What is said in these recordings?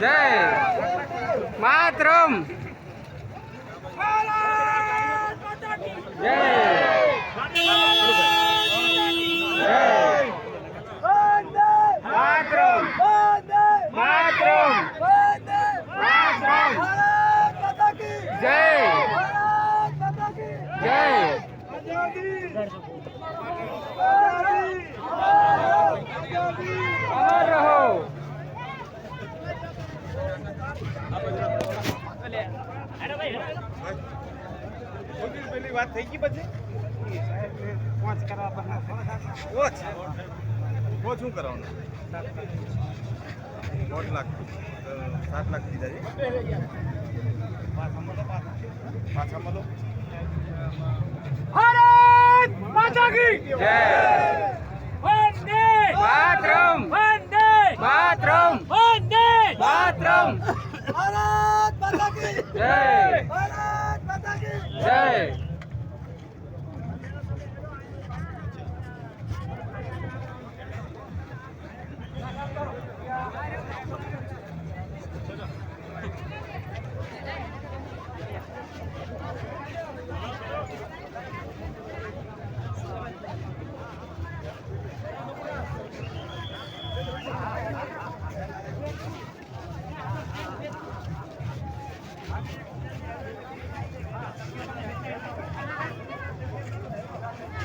જય માતરમ જય. જય માતરમ માતરમ માતરમ જય જય અમર રહો પેલી વાત થઈ ગઈ પછી? પાંચ કરવા બના શું કરવાનું? દોઢ લાખ સાત લાખ દીધા છે. પાછા મળો. ભારત માતા કી! જય વંદે માતરમ વંદે માતરમ વંદે માતરમ જય જય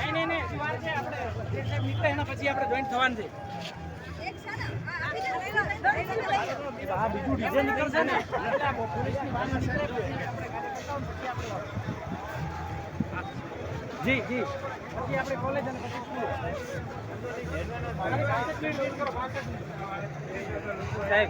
નહીં નહીં નહીં વાર છે આપણે જે સાહેબ નીકળે એના પછી આપણે જોઈન્ટ થવાનું છે. બીજું ડીઝલ નીકળશે ને? પોલીસની નીકળે જી જી. પછી આપણે કોલેજ અને પછી સ્કૂલ સાહેબ.